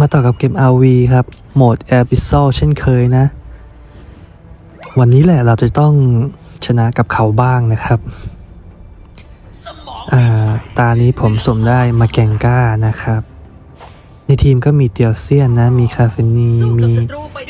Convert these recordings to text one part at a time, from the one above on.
มาต่อกับเกม RV ครับ โหมด Air p i s t o l เช่นเคยนะ วันนี้แหละเราจะต้องชนะกับเขาบ้างนะครับาตานี้ผมสมได้มาแกงก้านะครับ ในทีมก็มีเตียวเซียนนะ มีคาเฟนี มี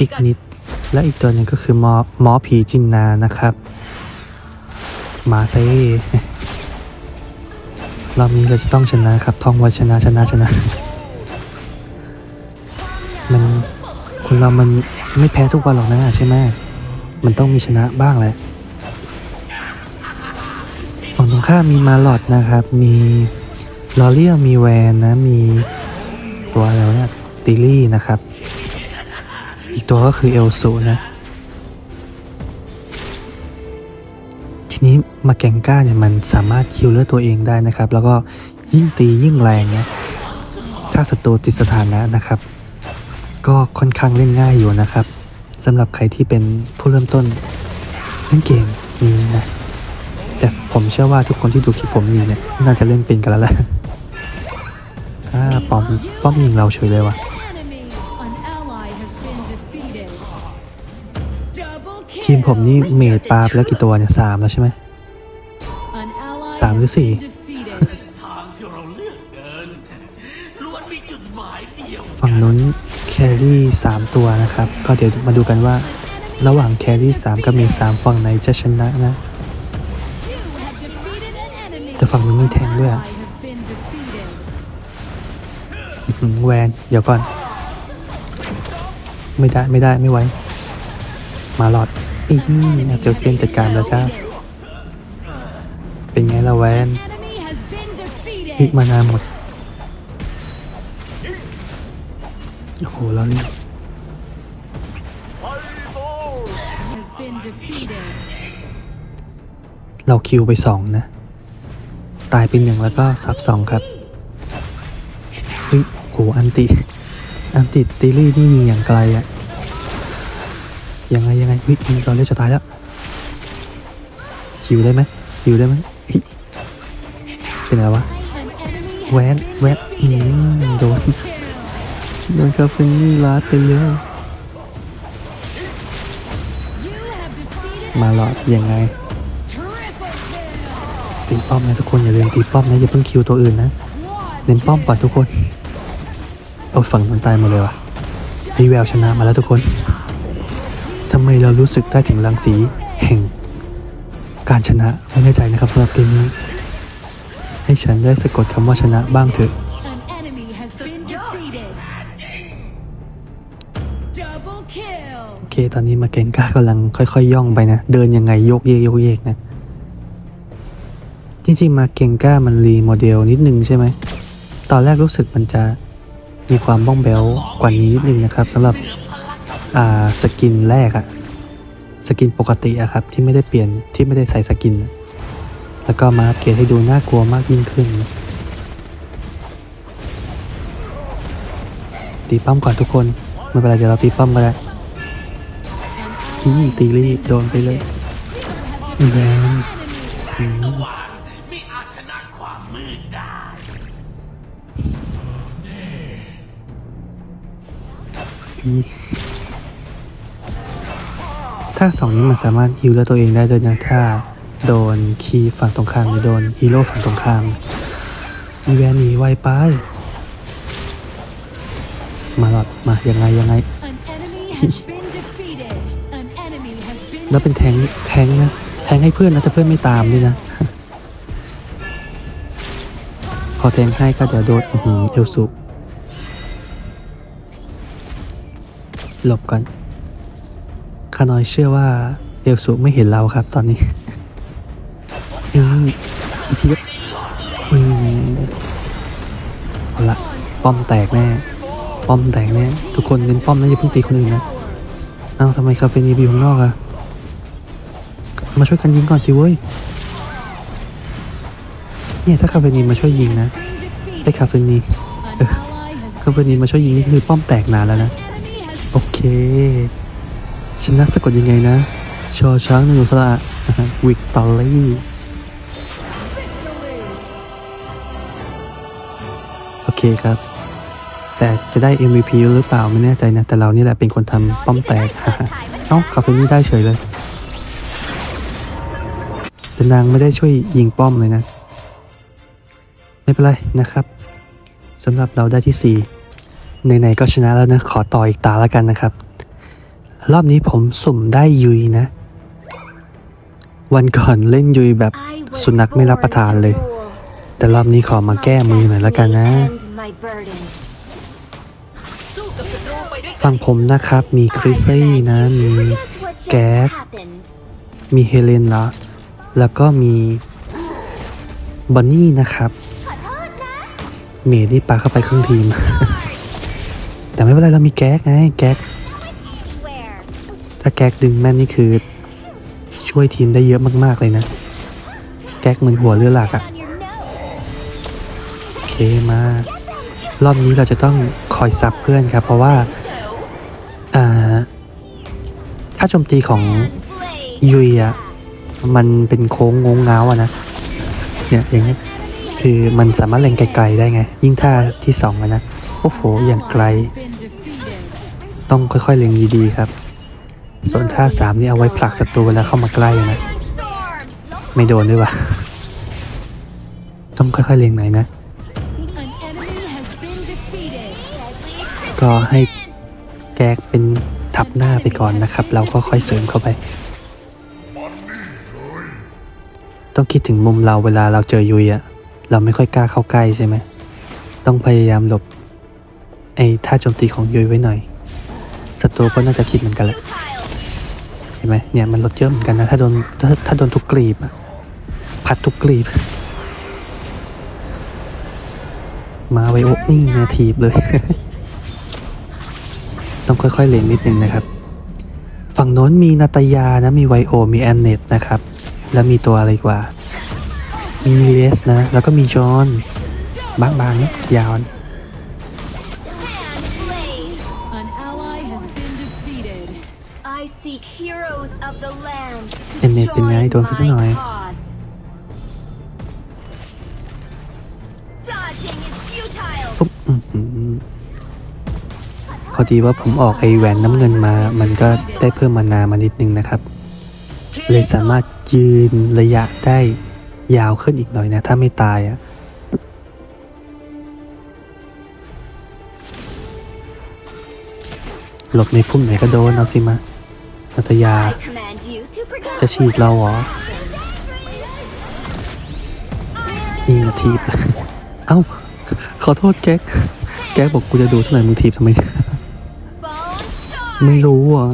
อิกนิด และอีกตัวหนึ่งก็คือหมอหมอผีจินนานะครับ มาเซ่รอบนี้เราจะต้องชนะครับท่องไว้ชนะชนะชนะ มันคนเรามันไม่แพ้ทุกวันหรอกนะใช่ไหมมันต้องมีชนะบ้างแหละฝั่งตรงข้ามมีมาลอดนะครับ มีลอเรียมีแวนนะ มีตัวอะไรวเนี่ยติลี่นะครับ อีกตัวก็คือเอลสูนะ ทีนี้มาแกงก้าเนี่ยมันสามารถฮิลเลอร์ตัวเองได้นะครับ แล้วก็ยิ่งตียิ่งแรงเนี่ยถ้าศัตรูติดสถานะนะครับ ก็ค่อนข้างเล่นง่ายอยู่นะครับสำหรับใครที่เป็นผู้เริ่มต้นเล่นเกมนี้นะแต่ผมเชื่อว่าทุกคนที่ดูคลิปผมอยู่เนี่ยน่าจะเล่นเป็นกันแล้วแหละอ่าป้อมป้อมยิงเราเฉยเลยว่ะทีมผมนี่เมดปลาไปแล้วกี่ตัวเนี่ยสามแล้วใช่ไหมสามหรือสี่ทางที่เราเลือกเดินล้วนมีจุดหมายเดียวฝั่งนู้น แครี่สามตัวนะครับ ก็เดี๋ยวมาดูกันว่า ระหว่างแครี่สามกับเมดสามฝั่งไหนจะชนะนะ You have defeated an enemy. แต่ฝั่งนู้นมีแทงด้วย Ally อะ has been defeated. อื้อหือแวนเดี๋ยวก่อน ไม่ได้ไม่ได้ไม่ไหว มาหลอดอีเตียวเซียนจัดการแล้วจ้า เป็นไงล่ะแวน Enemy has been พิก defeated. มานานหมด โอ้โหแล้วนี่ Has been defeated. เราคิวไปสองนะ ตายเป็นหนึ่งแล้วก็ซับสองครับเฮ้ยโหอันติ อันติติลี่นี่ยิงอย่างไกลอะยังไงยังไงวิยิงตอนเรียกจะตายแล้วคิวได้ไหมคิวได้ไหมเฮ้ยเป็นอะไรวะ An enemy แวน has แวนอืมโดน kill. โดนคาเฟนี่ลาดไปเย You have defeated มาหลอดยังไงตีป้อมนะทุกคนอย่าลืมตีป้อมนะอย่าเพิ่งคิวตัวอื่นนะเน้นป้อมก่อนทุกคนเอาฝั่งมันตายหมดเลยว่ะพี่แววชนะมาแล้วทุกคนทำไมเรารู้สึกได้ถึงรังสีแห่ง การชนะไม่แน่ใจนะครับสำหรับเกมนี้ ให้ฉันได้สะกดคำว่าชนะบ้างเถอะ ตอนนี้มาเกงก้ากำลังค่อยๆย่องไปนะ เดินยังไงโยกเยกโยกเยกนะ จริงๆมาเกงก้ามันรีโมเดลนิดนึงใช่ไหม ตอนแรกรู้สึกมันจะมีความบ้องแบวกว่านี้นิดนึงนะครับสำหรับสกินแรกอะสกินปกติอะครับที่ไม่ได้เปลี่ยนที่ไม่ได้ใส่สกิน แล้วก็มาอัปเกรดให้ดูน่ากลัวมากยิ่งขึ้น ตีป้อมก่อนทุกคน ไม่เป็นไรเดี๋ยวเราตีป้อมก็ได้ อีตีรีโดนไปเลยแรงอืมไม่อาจชนะความมืดได้ถ้าสองนี้มันสามารถฮิวแล้วตัวเองได้ด้วยนะถ้าโดนคีฝั่งตรงข้ามหรือโดนฮีโร่ฝั่งตรงข้ามอีแวนหนีไวไป มาหลอดมายังไงยังไง แล้วเป็นแทงแทงนะแทงให้เพื่อนนะแต่เพื่อนไม่ตามด้วยนะพอแทงให้ก็เดี๋ยวโดนเอลสุหลบก่อนคานอยเชื่อว่าเอลสุไม่เห็นเราครับตอนนี้อืมอีกทีก็อืมเอาละป้อมแตกแน่ ป้อมแตกแน่ ทุกคนเน้นป้อมนะอย่าเพิ่งตีคนอื่นนะ เอ้าทำไมคาเฟนีไปอยู่ข้างนอกอะ มาช่วยกันยิงก่อนสิเว้ย เนี่ยถ้าคาเฟนีมาช่วยยิงนะไอ้คาเฟนีคาเฟนีมาช่วยยิงนี่คือป้อมแตกนานแล้วนะ โอเค ชนะสะกดยังไงนะ ชอช้างหนูสระวิกตอรี่โอเคครับ แต่จะได้ MVP หรือเปล่าไม่แน่ใจนะ แต่เรานี่แหละเป็นคนทำป้อมแตกเอ้าคาเฟนี่ได้เฉยเลย แต่นางไม่ได้ช่วยยิงป้อมเลยนะ ไม่เป็นไรนะครับสำหรับเราได้ที่4ไหนๆก็ชนะแล้วนะ ขอต่ออีกตาแล้วกันนะครับ รอบนี้ผมสุ่มได้ยุยนะ วันก่อนเล่นยุยแบบสุนัขไม่รับประทานเลย แต่รอบนี้ขอมาแก้มือหน่อยแล้วกันนะสู้กับศัตรูไปด้วยกันฝั่งผมนะครับ มีคริสซี่นะ มีแก๊สมีเฮเลนละ แล้วก็มีบอนนี่นะครับเมดนี่ปาเข้าไปครึ่งทีม แต่ไม่เป็นไรเรามีแก๊กไงแก๊กถ้าแก๊กดึงแม่นนี่คือ ช่วยทีมได้เยอะมากๆเลยนะ แก๊กเหมือนหัวเรือหลักอะโอเคมารอบนี้เราจะต้องคอยซับเพื่อนครับ เพราะว่าอ่าถ้าโจมตีของยุยอะ มันเป็นโค้งงงเงาอะนะเนี่ยอย่างนี้ยคือมันสามารถเล็งไกลๆได้ไง ยิ่งท่าที่สองอะนะโอ้โหอย่างไกล ต้องค่อยๆเล็งดีๆครับ ส่วนท่าสามนี่เอาไว้ผลักศัตรูเวลาเข้ามาใกล้นะไม่โดนด้วยวะต้องค่อยๆเล็งหน่อยนะ ก็ให้แก๊กเป็นทับหน้าไปก่อนนะครับ เราก็ค่อยเสริมเข้าไป ต้องคิดถึงมุมเราเวลาเราเจอยุยอะเราไม่ค่อยกล้าเข้าใกล้ใช่ไหมต้องพยายามหลบไอ้ท่าโจมตีของยุยไว้หน่อยศัตรูก็น่าจะคิดเหมือนกันแหละเห็นไหมเนี่ยมันลดเยอะเหมือนกันนะถ้าโดนถ้าถ้าโดนทุกกลีบอะพัดทุกกลีบ มาไวโอนี่เนะทีบเลย ต้องค่อยๆเล็งนิดนึงนะครับ ฝั่งโน้นมีนาตยานะมีไวโอมีแอนเนตนะครับ แล้วมีตัวอะไรอีกว่า มีมิเลสนะ แล้วก็มีจอห์นบางๆนะยาวนะ An ally has been defeated. I seek heroes of the land เอ็ to นเนตเป็นไงโดน join ไปซะหน่อย my cause. Dodging is futile. ปุ๊บอื้อหือพอดีว่าผมออกไอแหวนน้ำเงินมา มันก็ได้เพิ่มมานามานิดนึงนะครับ เลยสามารถยืนระยะได้ยาวขึ้นอีกหน่อยนะ ถ้าไม่ตายอะหลบในพุ่มไหนก็โดนเอาสิมานัตยา จะฉีดเราเหรอ นี่มาทีบเอ้า ขอโทษแก๊ก แก๊กบอกกูจะดูเท่าไหร่มึงทีบทำไม ไม่รู้อะ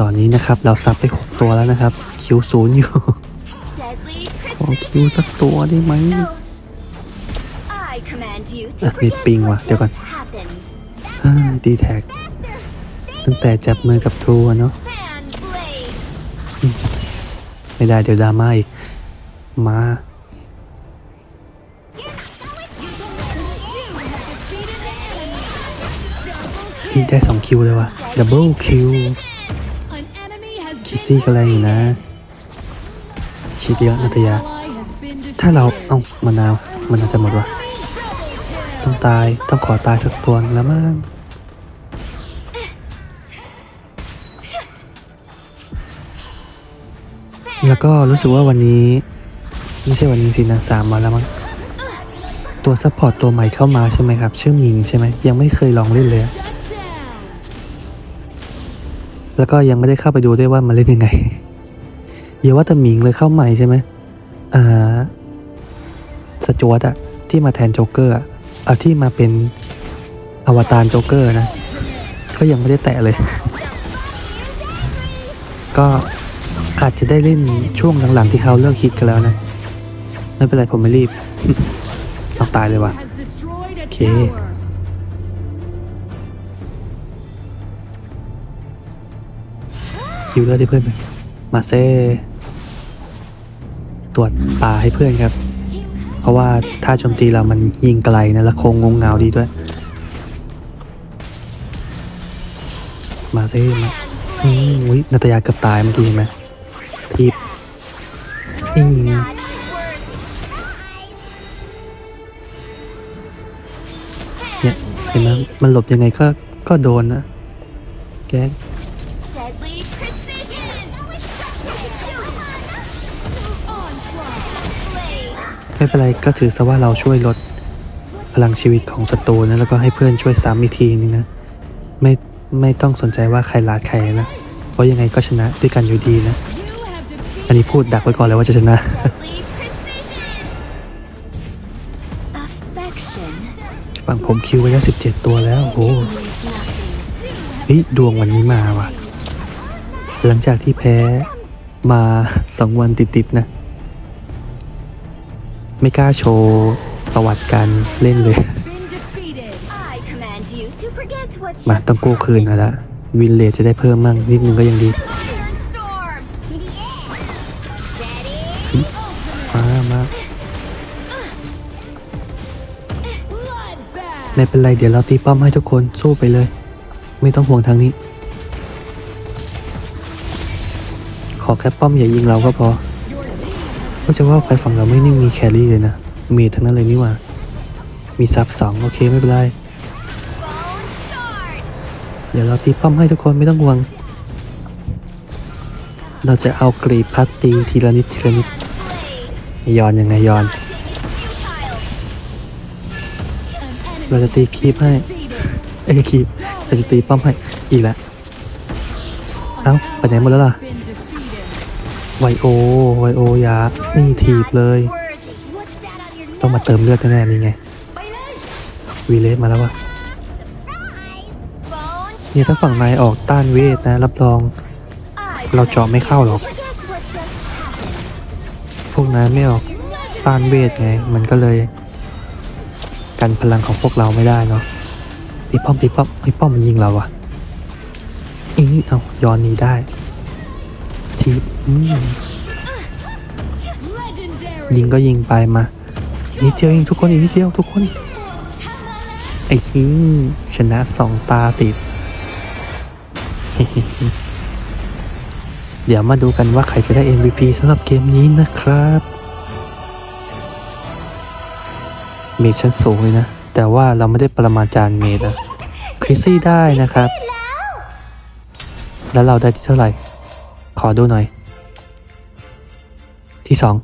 ตอนนี้นะครับเราซับไปหกตัวแล้วนะครับ คิวศูนย์อยู่ Deadly ขอคิวสักตัวได้ไหม No. I command you to อะมี forget ปิงว่ะ what เดี๋ยวก่อน just happened. ดีแท็กตั้งแต่จับมือกับทรูอะเนาะ Fan blade. ไม่ได้เดี๋ยวดราม่าอีก มาพี่ได้สองคิวเลยว่ะดับเบิลคิว An ิซี่ก็แรงอยู่นะ defeated. ชิดเยอะนัตยา ถ้าเราเอ้ามะนาวมันน่าจจะหมดวะต้องตายต้องขอตายสักตัวนึงแล้วมั้งแล้วก็รู้สึกว่าวันนี้ไม่ใช่วันนี้สินะสามวันแล้วมั้งตัวซัพพอร์ตตัวใหม่เข้ามาใช่ไหมครับ ชื่อมิงใช่ไหมยังไม่เคยลองเล่นเลย แล้วก็ยังไม่ได้เข้าไปดูด้วยว่ามันเล่นยังไงอย่าว่าแต่หมิงเลยเข้าใหม่ใช่ไหมอ่าสจวตอะที่มาแทนโจ๊กเกอร์อะอาที่มาเป็นอวตารโจ๊กเกอร์นะ ก็ยังไม่ได้แตะเลย ก็อาจจะได้เล่นช่วงหลังๆที่เขาเลิกคิดกันแล้วนะ ไม่เป็นไรผมไม่รีบเอาตายเลยว่ะ Has destroyed a Okay. ฮิวเลือดให้เพื่อนมาเซ่ตรวจตาให้เพื่อนครับ เพราะว่าถ้าโจมตีเรามันยิงไกลนะและโค้งงงเงาดีด้วย มาเซ่มาอืมอุ้ยนาตยาเกือบตายเมื่อกี้เห็นไหมทีบนี่เนี่ยเห็นไหมมันหลบยังไงก็ก็โดนนะแก๊ ไม่เป็นไรก็ถือซะว่าเราช่วยลดพลังชีวิตของศัตรูนะแล้วก็ให้เพื่อนช่วยซ้ำอีกทีนึงนะไม่ไม่ต้องสนใจว่าใครลาดใครนะเพราะยังไงก็ชนะด้วยกันอยู่ดีนะ อันนี้พูดดักไว้ก่อนเลยว่าจะชนะ ฝั่งผมคิวไว้แล้ว17ตัวแล้วโอ้เฮ้ยดวงวันนี้มาว่ะ หลังจากที่แพ้มาสองวันติดๆนะ ไม่กล้าโชว์ประวัติการเล่นเลย been defeated. I command you to forget what มา just ต้องกู้คืน happened. นะละวินเลจจะได้เพิ่มมั่งนิดนึงก็ยังดี Iron storm. Steady. มามา Bloodbath. ไม่เป็นไรเดี๋ยวเราตีป้อมให้ทุกคนสู้ไปเลย ไม่ต้องห่วงทางนี้ ขอแค่ป้อมอย่ายิงเราก็พอ Your team has ก็จะว่าไปฝั่งเราไม่นิ่งมีแครี่เลยนะมีทั้งนั้นเลยนี่ว่า มีซับสองโอเคไม่เป็นไร เดี๋ยวเราตีป้อมให้ทุกคนไม่ต้องห่วง เราจะเอากรีพัดตีทีละนิดทีละนิดย้อนยังไงย้อน เราจะตีคีบให้ defeated. เอ้คีบเราจะตีป้อมให้อีกแล้ว เอ้าไปไหนหมดแล้วล่ะ ไวโอไวโอยานี่ถีบเลย ต้องมาเติมเลือดแน่ๆนี่ไงวีเลสมาแล้ววะเนี่ยถ้าฝั่งนายออกต้านเวทนะ รับรอง เราเจาะไม่เข้าหรอก พวกนั้นไม่ออกต้านเวทไง มันก็เลย กันพลังของพวกเราไม่ได้เนาะตีป้อมตีป้อมไอ้ป้อมมันยิงเราอะอีนี่เอาย้อนนี้ได้ ทียิงก็ยิงไปมานิดเดียวเองทุกคนอีกนิดเดียวทุกคนไอ้ฮิงชนะสองตาติด เดี๋ยวมาดูกันว่าใครจะได้ MVP สำหรับเกมนี้นะครับ เมดชั้นสูงเลยนะ แต่ว่าเราไม่ได้ประมาจารย์เมดอะคริสซี่ได้นะครับ แล้วเราได้ที่เท่าไหร่ ขอดูหน่อย ที่สอง